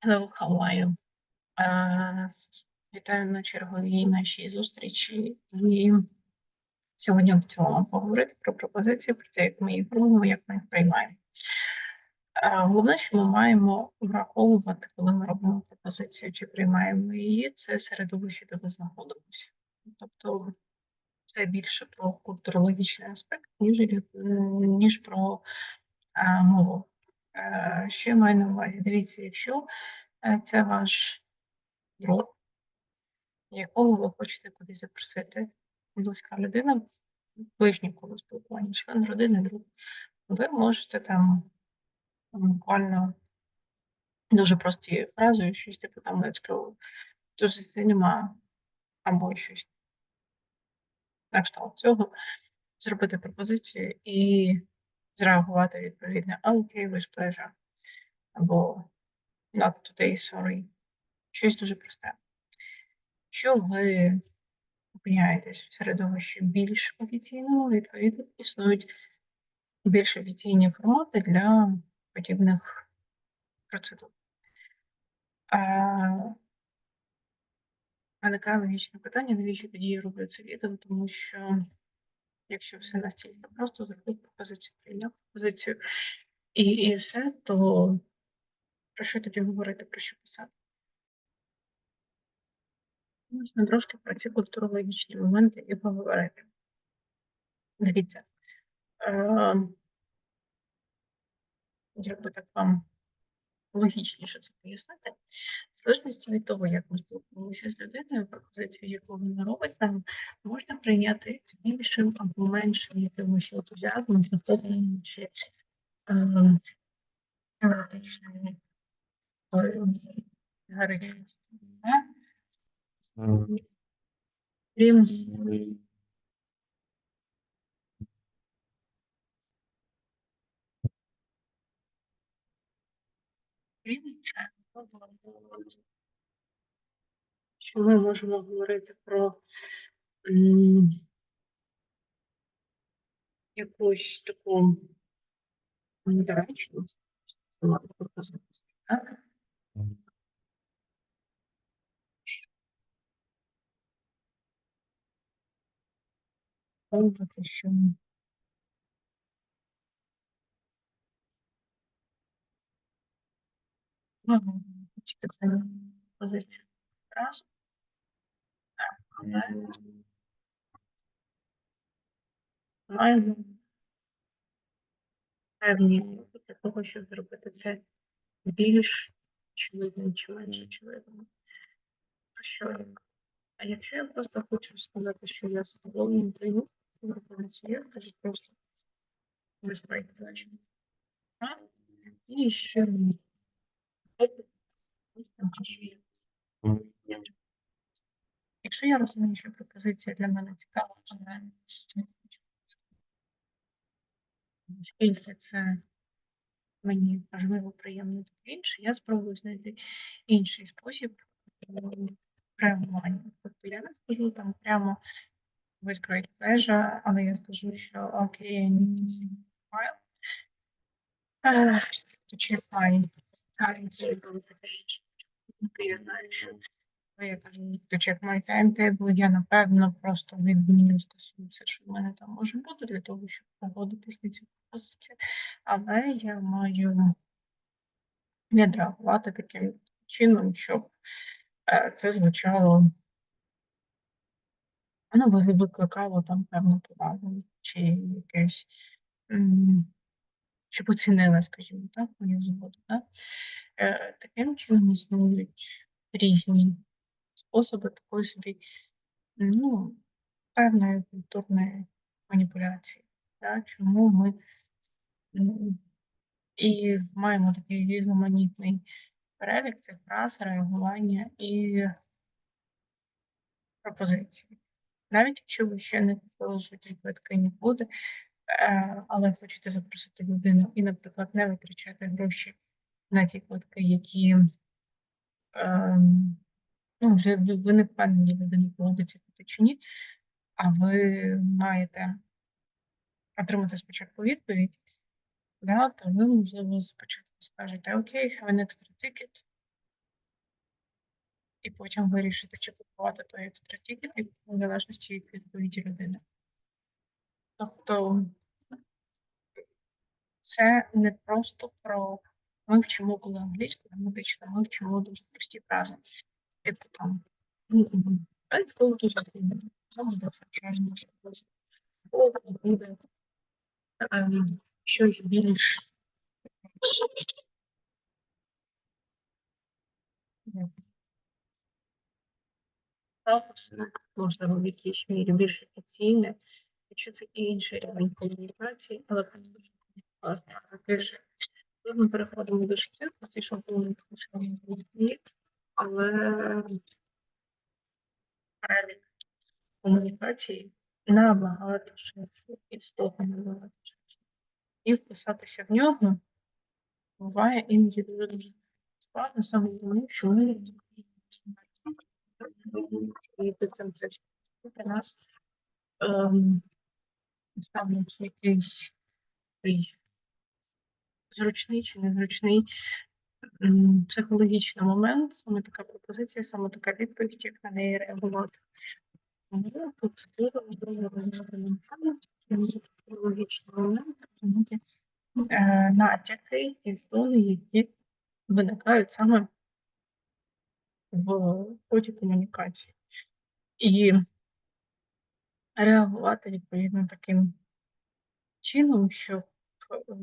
Hello, how are you? Е, Вітаю на черговій нашій зустрічі. І сьогодні хотіла поговорити про пропозиції, про те, як ми їх робимо, як ми їх приймаємо. Е, Головне, що ми маємо враховувати, коли ми робимо пропозицію чи приймаємо її, це середовище, де ми знаходимося. Тобто це більше про культурологічний аспект, ніж, ніж про е, мову. Е, Що я маю на увазі? Дивіться, якщо е, це ваш друг, якого ви хочете кудись запросити, близька людина, ближнє коло спілкування, член родини, друг, ви можете там буквально дуже простою фразою, щось типу там let's go to або щось на кшталт цього, зробити пропозицію і зреагувати відповідно «А, окей, with pleasure або not today, sorry. Щось дуже просте. Якщо ви опиняєтесь в середовищі більш офіційному, відповідно, існують більш офіційні формати для подібних процедур. А, Виникає логічне питання, навіщо тоді я роблю це відео, тому що якщо все настільки просто, зробив пропозицію, прийняв пропозицію і, і все, то про що тоді говорити, про що писати? Можна трошки про ці культурологічні моменти і поговорити. Дивіться, е, як би так вам логічніше це пояснити, залежності від того, як ми спілкуємося з людиною, пропозицію, яку вона робить, нам можна прийняти з більшим або меншим якимось ентузіазмом, захопленням чи теоретичною гарністю. Крім що ми можемо говорити про якусь таку недоречність сама пропозиція, так? Пробувати, так само позицію разу. Але маємо певні для того, щоб зробити це більш очевидним чи менш очевидним. А що? А якщо я просто хочу сказати, що я задоволений прийму пропозицію, я скажу просто без проєктування. І ще ні. Якщо я розумію, що пропозиція для мене цікава, але оскільки це мені важливо, приємно інше, я спробую знайти інший спосіб реагування. Тобто я не скажу там прямо with great але я скажу, що окей, I need to see to check. Я знаю, що я кажу to check my timetable, я напевно просто відміню стосуюся, що в мене там може бути для того, щоб погодитись на цю пропозицію. Але я маю відреагувати таким чином, щоб е, це звучало, воно би викликало там певну повагу чи якесь, м, щоб оцінили, скажімо так, мою згоду. Так? Е, Таким чином існують різні способи такої собі, ну, певної культурної маніпуляції. Да? Чому ми м, і маємо такий різноманітний перелік цих фраз, реагування і пропозиції. Навіть якщо ви ще не купили жодні квитки нікуди, е, але хочете запросити людину і, наприклад, не витрачати гроші на ті квитки, які ем, ну, вже ви не впевнені, людина погодиться піти чи ні, а ви маєте отримати спочатку відповідь, да, то ви, можливо, спочатку скажете, окей, have an extra ticket, і потім вирішити, чи купувати той екстратікет, і в залежності від відповіді людини. Тобто це не просто про ми вчимо, коли англійську медично, ми вчимо дуже прості фрази. Типу там буде ем, щось більш можливо, в якійсь мірі більш офіційне, якщо це інший рівень комунікації, але просто. Коли ми переходимо до шкіл, ці шаблони є, але перелік комунікації набагато ширший, істотно набагато ширший. І вписатися в нього буває іноді дуже дуже складно саме тому, що ми не і цим для нас ем, ставлять якийсь такий зручний чи незручний психологічний момент, саме така пропозиція, саме така відповідь, як на неї реагувати. Тому тут дуже важливо розуміти ментально, психологічний момент, розуміти е, натяки і тони, які виникають саме в ході комунікації. І реагувати відповідно таким чином, щоб е,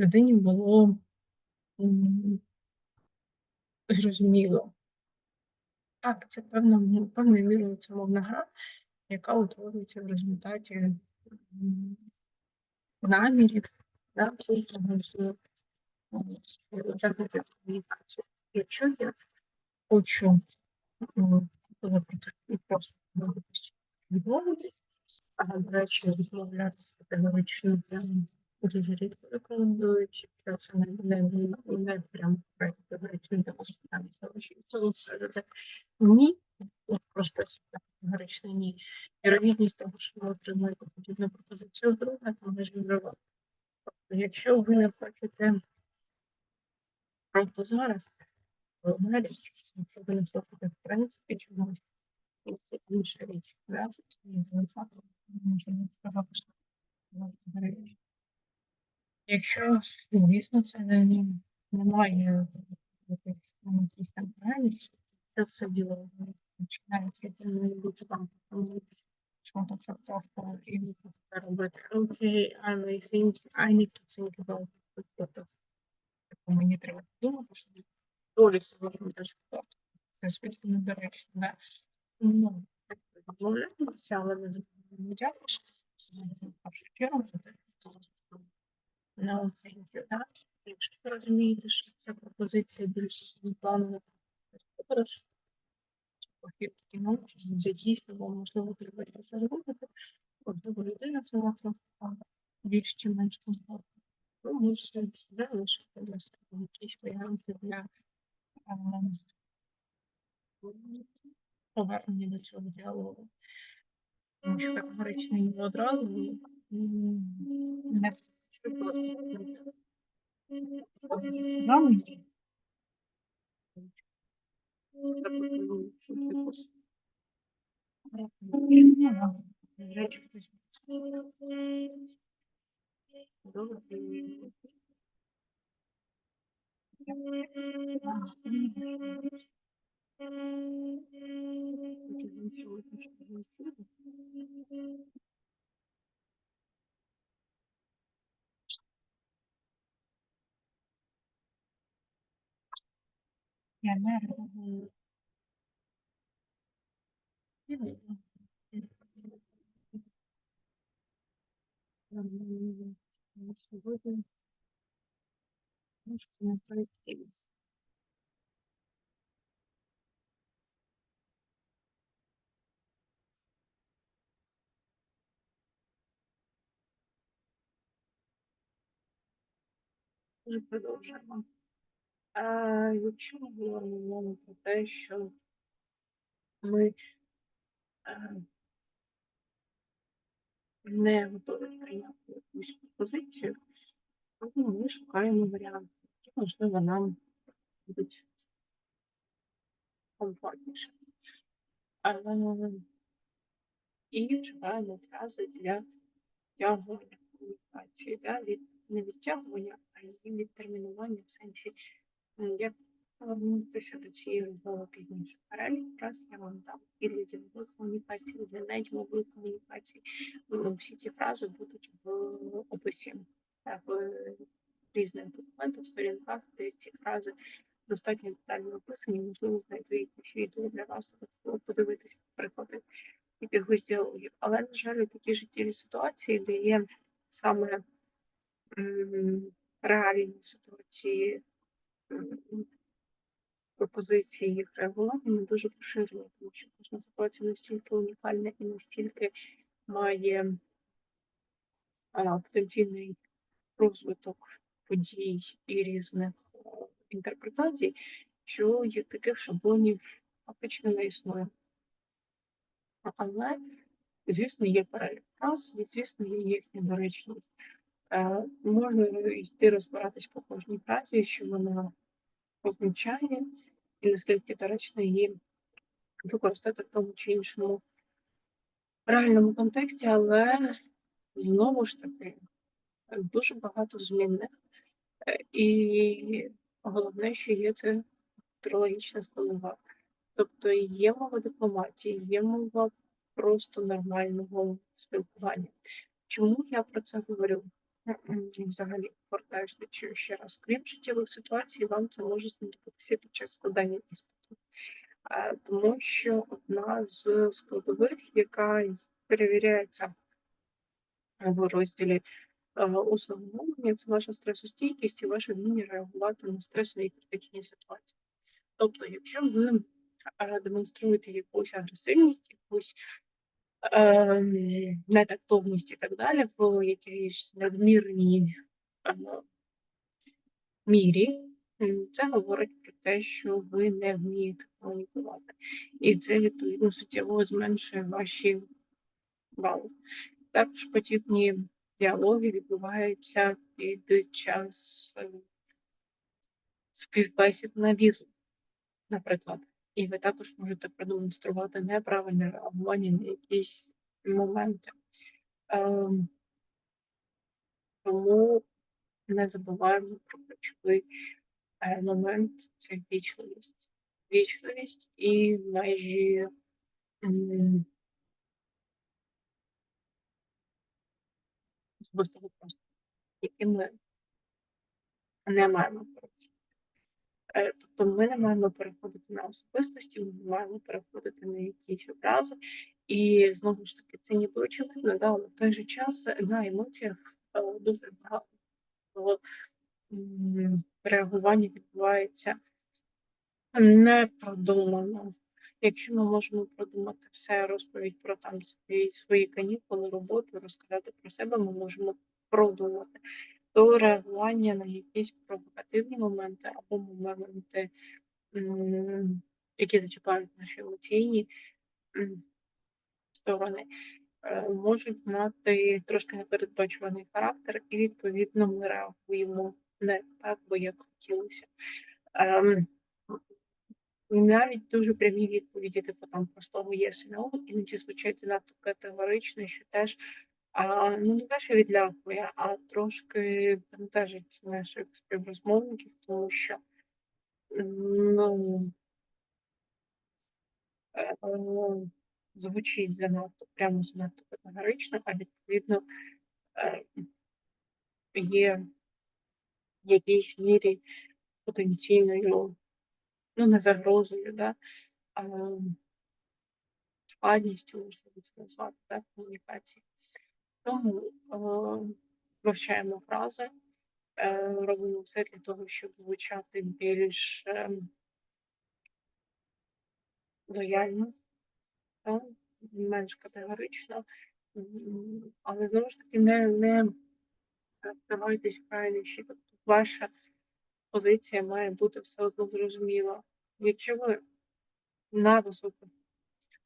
людині було зрозуміло. Так, це певна, мірою це мовна гра, яка утворюється в результаті намірів, да, учасників комунікації. Якщо я хочу просто відмовитись, а до речі, відмовлятися категорично дуже рідко рекомендують, що це не, не, не, прям категорично для питання залишити. Ні, просто категорично ні. Вірогідність того, що ви отримаєте подібну пропозицію друга, то не ж Тобто, якщо ви не хочете просто зараз, то далі, якщо ви не слухаєте в принципі чогось, і це інша річ. Да? І звичайно, можна сказати, що. Якщо, звісно, це не, немає якихось там реальності, це все діло починається, бути там, що там просто і ви просто робити. Окей, may think, I need to think about it. Тобто, типу, мені треба подумати, що долі сьогодні теж це звісно недоречно. Да? Ну, відмовляємося, але не забуваємо дякую. В першу чергу, за те, що на оцінки, так? Якщо ви розумієте, що ця пропозиція більш планова подорож, похід в це дійсно вам можливо треба щось робити, можливо, людина це вас більш чи менш комфортно. Ви можете залишити для себе якісь варіанти для повернення до цього діалогу. Тому що категорично одразу не. Добре. Я не реагую. Сьогодні трошки не проєктивність. А якщо ми говоримо про те, що ми е, не готові прийняти якусь позицію, то ми шукаємо варіанти, які, можливо, нам будуть комфортніше. Але і вживаємо фрази для втягування комунікації, да? від, не відтягування, а й відтермінування в сенсі, як повернутися до цієї розмови пізніше. Перелік фраз я вам дам і для ділової комунікації, і для неділової комунікації. Всі ці фрази будуть в описі е, в різних документах, сторінках, де ці фрази достатньо детально описані, можливо, знайти якісь відео для вас, подивитись приклади якихось діалогів. Але, на жаль, такі життєві ситуації, де є саме реальні ситуації пропозиції їх реагування не дуже поширені, тому що кожна ситуація настільки унікальна і настільки має а, потенційний розвиток подій і різних е, інтерпретацій, що є таких шаблонів фактично не існує. Але, звісно, є перелік фраз, і, звісно, є їхня доречність. Е, Можна йти розбиратись по кожній фразі, що вона означає, і наскільки доречно її використати в тому чи іншому реальному контексті, але знову ж таки дуже багато змінних. Е, І головне, що є це культурологічна складова. Тобто є мова дипломатії, є мова просто нормального спілкування. Чому я про це говорю? Взагалі, повертаючи ще раз, крім життєвих ситуацій, вам це може знадобитися під час складання іспиту. Тому що одна з складових, яка перевіряється в розділі е, усного це ваша стресостійкість і ваше вміння реагувати на стресові і критичні ситуації. Тобто, якщо ви е, демонструєте якусь агресивність, якусь нетактовність і так далі, в якійсь надмірній мірі, це говорить про те, що ви не вмієте комунікувати. І це відповідно суттєво зменшує ваші бали. Також подібні діалоги відбуваються під час е, співбесід на візу, наприклад. І ви також можете продемонструвати неправильне реагування на якісь моменти. Ем, тому не забуваємо про ключовий е, момент це вічливість. Вічливість і межі особистого простору, які ми не маємо Тобто ми не маємо переходити на особистості, ми не маємо переходити на якісь образи. І знову ж таки, це ніби очевидно, да, але в той же час на емоціях е, дуже багато реагування відбувається непродумано. Якщо ми можемо продумати все, розповідь про там свої, свої канікули, роботу, розказати про себе, ми можемо продумати. То реагування на якісь провокативні моменти або моменти, які зачіпають наші емоційні сторони, е, можуть мати трошки непередбачуваний характер, і відповідно ми реагуємо не так, бо як хотілося. Ем, навіть дуже прямі відповіді, типу там простого no, іноді звучать надто категорично, що теж а, ну не те, що відлякує, а трошки бентежить наших співрозмовників, тому що ну, е, е, звучить занадто, прямо занадто категорично, а відповідно е, є в якійсь мірі потенційною, ну не загрозою, да, а складністю, можна це назвати, так, комунікації. Тому е, вивчаємо фрази, е, робимо все для того, щоб звучати більш е, лояльно, менш категорично, але знову ж таки не, не вдавайтесь крайнощі. Тобто ваша позиція має бути все одно зрозуміла. Якщо ви на високу,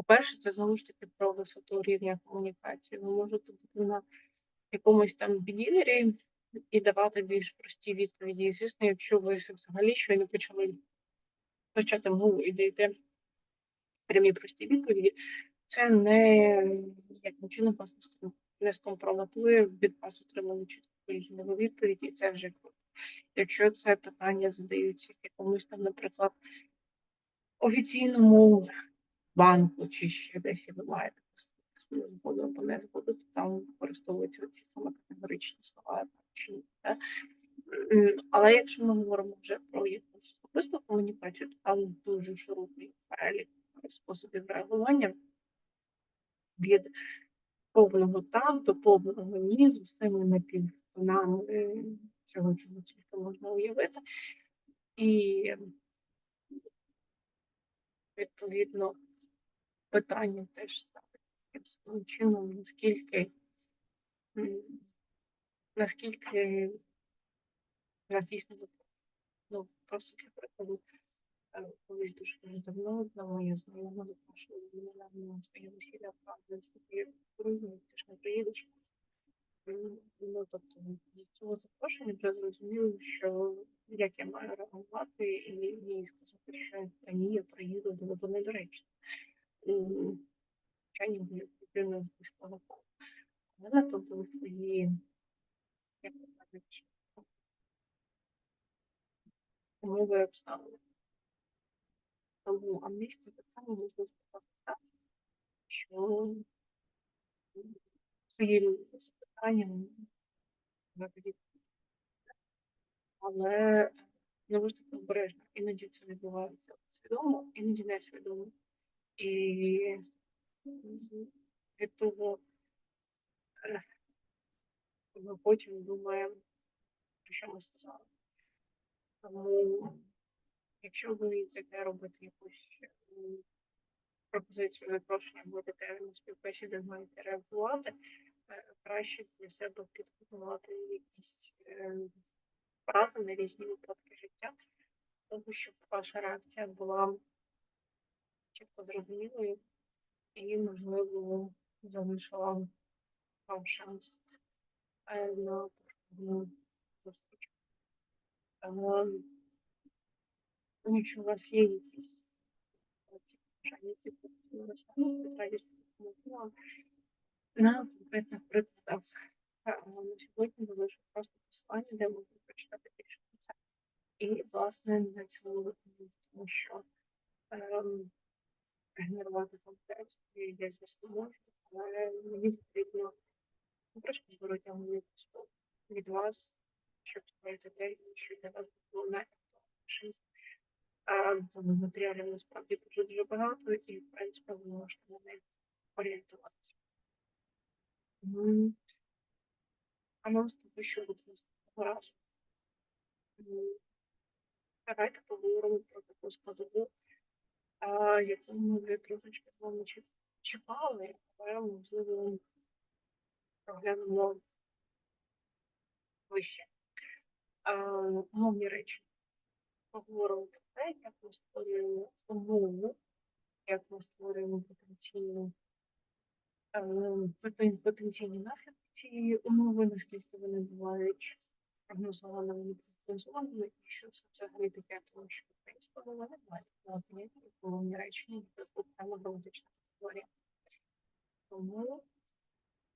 по-перше, це знову ж таки про висоту рівня комунікації. Ви можете бути на якомусь там бігінері і давати більш прості відповіді. І, звісно, якщо ви взагалі щойно почали почати мову і даєте прямі прості відповіді, це не яким чином вас не ском- скомпрометує від вас отримали чітку відповідь, і це вже круто. Якщо це питання задаються якомусь там, наприклад, офіційному банку чи ще десь і ви маєте свою згоду або не згоду, то там використовуються ці саме категоричні слова чи ні. Але якщо ми говоримо вже про якусь особисту комунікацію, то там дуже широкий перелік способів реагування від повного так до повного ні з усіма напівтонами цього, чого тільки можна уявити. І відповідно питання теж ставиться чином, наскільки наскільки нас дійсно. Ну, просто для прикладу, е, колись дуже давно одна моя знайома запрошувала мене на своє весілля правда собі друзі, ти ж не приїдеш. Ну, тобто, з цього запрошення вже зрозуміло, що як я маю реагувати і їй сказати, що та ні, я приїду, було б недоречно. М, Звичайно, буде людина з близького кола. Але на то були свої, як кажуть, умови обставини. Тому англійською так само можна сказати так, що своїм запитанням але знову ж таки обережно. Іноді це відбувається свідомо, іноді несвідомо. І м, від того е, ми потім думаємо, про що ми сказали. Тому, якщо ви таке робите якусь пропозицію запрошення, будете на співбесіді, маєте реагувати, краще для себе підготувати якісь фрази на різні випадки життя, тому щоб ваша реакція була чітко зрозумілою і, можливо, залишила вам шанс е, на повторну зустріч. Якщо у вас є якісь бажання, які з на конкретних прикладах. Е, На сьогодні залишу просто посилання, де можна прочитати більше про це. І, власне, на цьому тому що ем, генерувати контекст я, звісно, можу, але мені потрібно трошки зворотнього відпуску від вас, щоб створити те, що для вас було найактуальнішим. А матеріалів насправді дуже дуже багато, і в принципі ви можете на них орієнтуватися. М, А нам з тобою що буде наступного разу? Давайте поговоримо про таку складову, яку ми трошечки з вами чіп- чіпали, але можливо проглянемо вище. Мовні речі. Поговоримо про те, як ми створюємо умову, як ми створюємо потенційну потенційні наслідки цієї умови, наскільки вони бувають прогнозованими, прогнозованими, і що це взагалі таке, тому що українська мова не має такого поняття, як мовні речення, окрема граматична категорія. Тому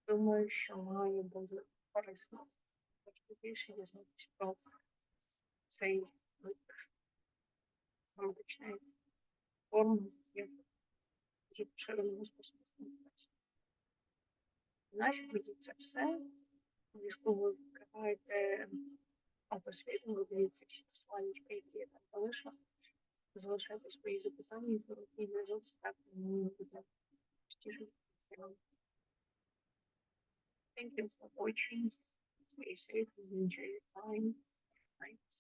думаю, що має бути корисно трошки більше дізнатися про цей вид граматичної форми, як дуже поширеного способу комунікації. На сьогодні це все. Обов'язково відкривайте опис відео, дивіться всі посилання, які я там залишила. Залишайте свої запитання, і зв'язок так мені буде простіше. Thank you for watching. Stay safe and enjoy your time. Bye.